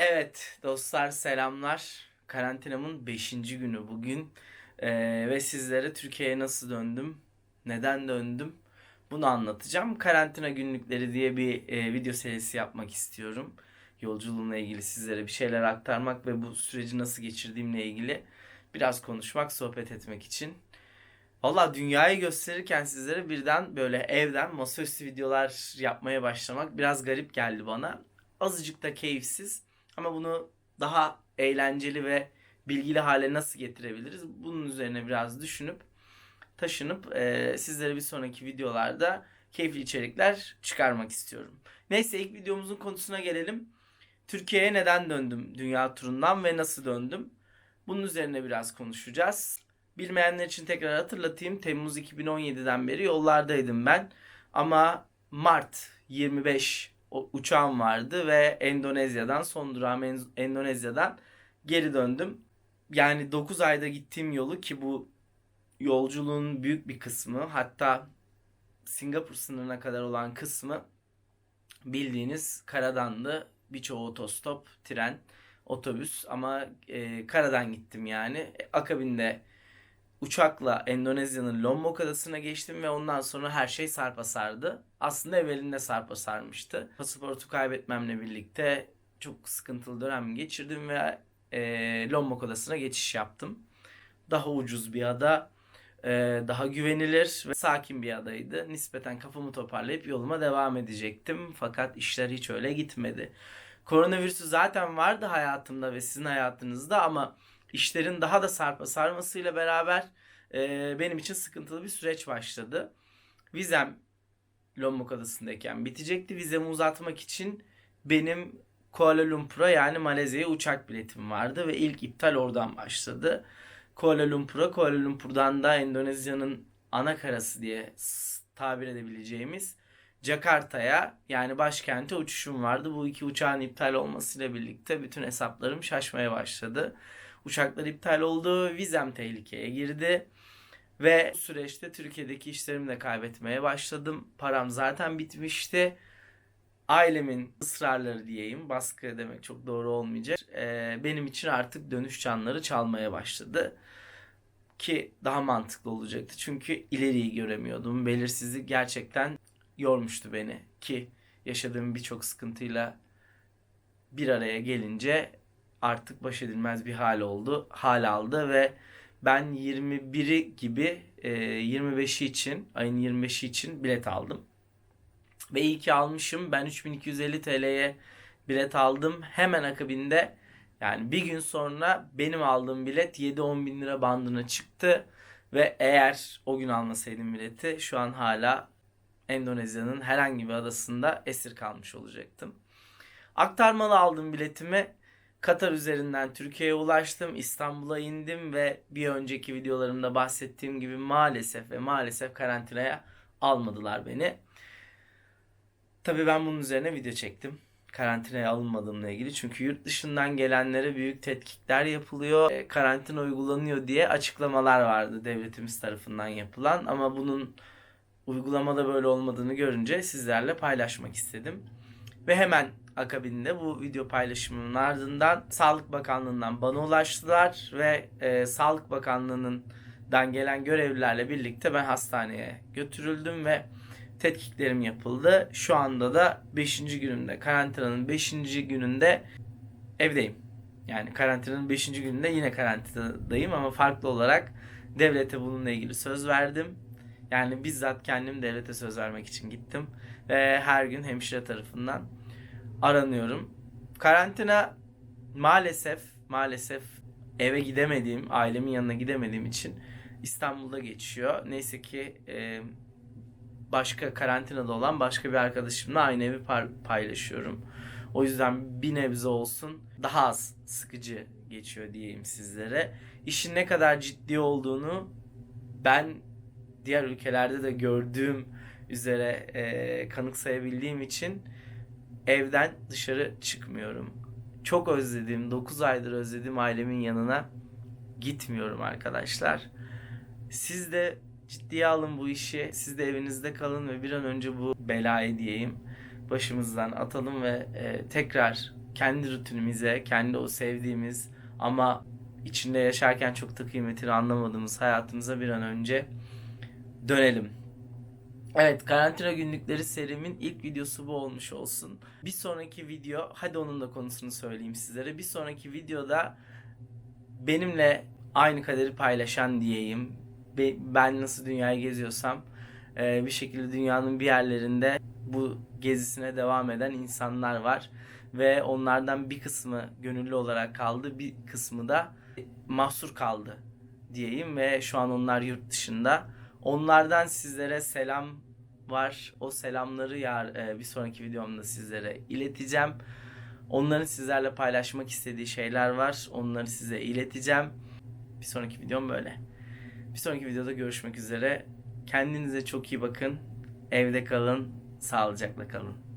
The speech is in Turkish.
Evet dostlar selamlar. Karantinamın 5. günü bugün. Ee, ve sizlere Türkiye'ye nasıl döndüm, neden döndüm bunu anlatacağım. Karantina günlükleri diye bir e, video serisi yapmak istiyorum. Yolculuğumla ilgili sizlere bir şeyler aktarmak ve bu süreci nasıl geçirdiğimle ilgili biraz konuşmak, sohbet etmek için. Valla dünyayı gösterirken sizlere birden böyle evden masaüstü videolar yapmaya başlamak biraz garip geldi bana. Azıcık da keyifsiz ama bunu daha eğlenceli ve bilgili hale nasıl getirebiliriz? Bunun üzerine biraz düşünüp taşınıp e, sizlere bir sonraki videolarda keyifli içerikler çıkarmak istiyorum. Neyse ilk videomuzun konusuna gelelim. Türkiye'ye neden döndüm dünya turundan ve nasıl döndüm? Bunun üzerine biraz konuşacağız. Bilmeyenler için tekrar hatırlatayım. Temmuz 2017'den beri yollardaydım ben. Ama Mart 25 o uçağım vardı ve Endonezya'dan son durağım En- Endonezya'dan geri döndüm. Yani 9 ayda gittiğim yolu ki bu yolculuğun büyük bir kısmı hatta Singapur sınırına kadar olan kısmı bildiğiniz karadandı. Birçoğu otostop, tren, otobüs ama e, karadan gittim yani. E, Akabinde uçakla Endonezya'nın Lombok adasına geçtim ve ondan sonra her şey sarpa sardı. Aslında evvelinde sarpa sarmıştı. Pasaportu kaybetmemle birlikte çok sıkıntılı dönem geçirdim ve e, Lombok adasına geçiş yaptım. Daha ucuz bir ada, e, daha güvenilir ve sakin bir adaydı. Nispeten kafamı toparlayıp yoluma devam edecektim. Fakat işler hiç öyle gitmedi. Koronavirüsü zaten vardı hayatımda ve sizin hayatınızda ama işlerin daha da sarpa sarmasıyla beraber e, benim için sıkıntılı bir süreç başladı. Vizem Lombok Adası'ndayken bitecekti. Vizemi uzatmak için benim Kuala Lumpur'a yani Malezya'ya uçak biletim vardı ve ilk iptal oradan başladı. Kuala Lumpur'a, Kuala Lumpur'dan da Endonezya'nın ana karası diye tabir edebileceğimiz Jakarta'ya yani başkente uçuşum vardı. Bu iki uçağın iptal olmasıyla birlikte bütün hesaplarım şaşmaya başladı. Uçaklar iptal oldu, vizem tehlikeye girdi. Ve bu süreçte Türkiye'deki işlerimi de kaybetmeye başladım. Param zaten bitmişti. Ailemin ısrarları diyeyim, baskı demek çok doğru olmayacak. Ee, benim için artık dönüş çanları çalmaya başladı. Ki daha mantıklı olacaktı. Çünkü ileriyi göremiyordum. Belirsizlik gerçekten yormuştu beni. Ki yaşadığım birçok sıkıntıyla bir araya gelince artık baş edilmez bir hal oldu. Hal aldı ve ben 21'i gibi e, 25'i için ayın 25'i için bilet aldım. Ve iyi ki almışım. Ben 3250 TL'ye bilet aldım. Hemen akabinde yani bir gün sonra benim aldığım bilet 7-10 bin lira bandına çıktı. Ve eğer o gün almasaydım bileti şu an hala Endonezya'nın herhangi bir adasında esir kalmış olacaktım. Aktarmalı aldım biletimi. Katar üzerinden Türkiye'ye ulaştım. İstanbul'a indim ve bir önceki videolarımda bahsettiğim gibi maalesef ve maalesef karantinaya almadılar beni. Tabii ben bunun üzerine video çektim. Karantinaya alınmadığımla ilgili. Çünkü yurt dışından gelenlere büyük tetkikler yapılıyor. E, Karantina uygulanıyor diye açıklamalar vardı devletimiz tarafından yapılan. Ama bunun uygulamada böyle olmadığını görünce sizlerle paylaşmak istedim. Ve hemen akabinde bu video paylaşımının ardından Sağlık Bakanlığı'ndan bana ulaştılar ve e, Sağlık Bakanlığı'ndan gelen görevlilerle birlikte ben hastaneye götürüldüm ve tetkiklerim yapıldı. Şu anda da 5. günümde, karantinanın 5. gününde evdeyim. Yani karantinanın 5. gününde yine karantinadayım ama farklı olarak devlete bununla ilgili söz verdim. Yani bizzat kendim devlete söz vermek için gittim ve her gün hemşire tarafından aranıyorum. Karantina maalesef maalesef eve gidemediğim, ailemin yanına gidemediğim için İstanbul'da geçiyor. Neyse ki e, başka karantinada olan başka bir arkadaşımla aynı evi paylaşıyorum. O yüzden bir nebze olsun daha az sıkıcı geçiyor diyeyim sizlere. İşin ne kadar ciddi olduğunu ben diğer ülkelerde de gördüğüm üzere e, kanıksayabildiğim için evden dışarı çıkmıyorum. Çok özlediğim, 9 aydır özlediğim ailemin yanına gitmiyorum arkadaşlar. Siz de ciddiye alın bu işi. Siz de evinizde kalın ve bir an önce bu belayı diyeyim başımızdan atalım ve e, tekrar kendi rutinimize, kendi o sevdiğimiz ama içinde yaşarken çok da kıymetini anlamadığımız hayatımıza bir an önce dönelim. Evet, karantina günlükleri serimin ilk videosu bu olmuş olsun. Bir sonraki video, hadi onun da konusunu söyleyeyim sizlere. Bir sonraki videoda benimle aynı kaderi paylaşan diyeyim. Be- Ben nasıl dünyayı geziyorsam e, bir şekilde dünyanın bir yerlerinde bu gezisine devam eden insanlar var. Ve onlardan bir kısmı gönüllü olarak kaldı, bir kısmı da mahsur kaldı diyeyim ve şu an onlar yurt dışında. Onlardan sizlere selam var. O selamları yar, e, bir sonraki videomda sizlere ileteceğim. Onların sizlerle paylaşmak istediği şeyler var. Onları size ileteceğim. Bir sonraki videom böyle. Bir sonraki videoda görüşmek üzere. Kendinize çok iyi bakın. Evde kalın. Sağlıcakla kalın.